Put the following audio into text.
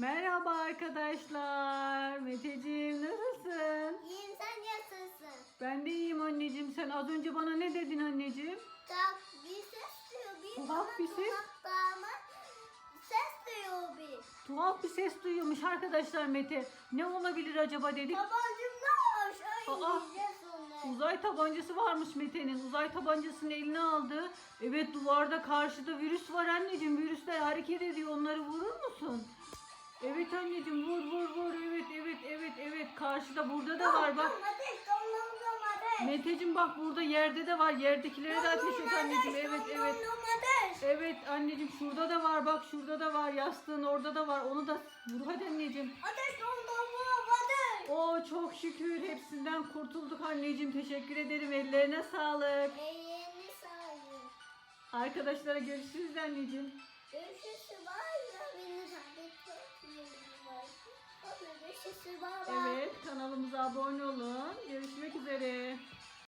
Merhaba arkadaşlar. Meteciğim nasılsın? İyiyim sen nasılsın? Ben de iyiyim anneciğim. Sen az önce bana ne dedin anneciğim? Tak bir ses duyuyor bir Tuhaf bir ses. kulaklarıma ses duyuyor bir. Tuhaf bir ses duyuyormuş arkadaşlar Mete. Ne olabilir acaba dedik. Tabancım ne var? Şöyle Aa. Uzay tabancası varmış Mete'nin. Uzay tabancasını eline aldı. Evet duvarda karşıda virüs var anneciğim. Virüsler hareket ediyor. Onları vurur musun? Evet anneciğim vur vur vur. Evet evet evet evet. Karşıda burada da var bak. Meteciğim bak burada yerde de var. Yerdekilere de ateş et anneciğim. Evet evet. Evet anneciğim şurada da var bak şurada da var yastığın orada da var onu da vur hadi anneciğim. Ateş. Oo çok şükür hepsinden kurtulduk anneciğim teşekkür ederim ellerine sağlık. Ellerini sağlayın. Arkadaşlara görüşürüz anneciğim. Görüşürüz var Görüşürüz var. Evet kanalımıza abone olun. Görüşmek üzere.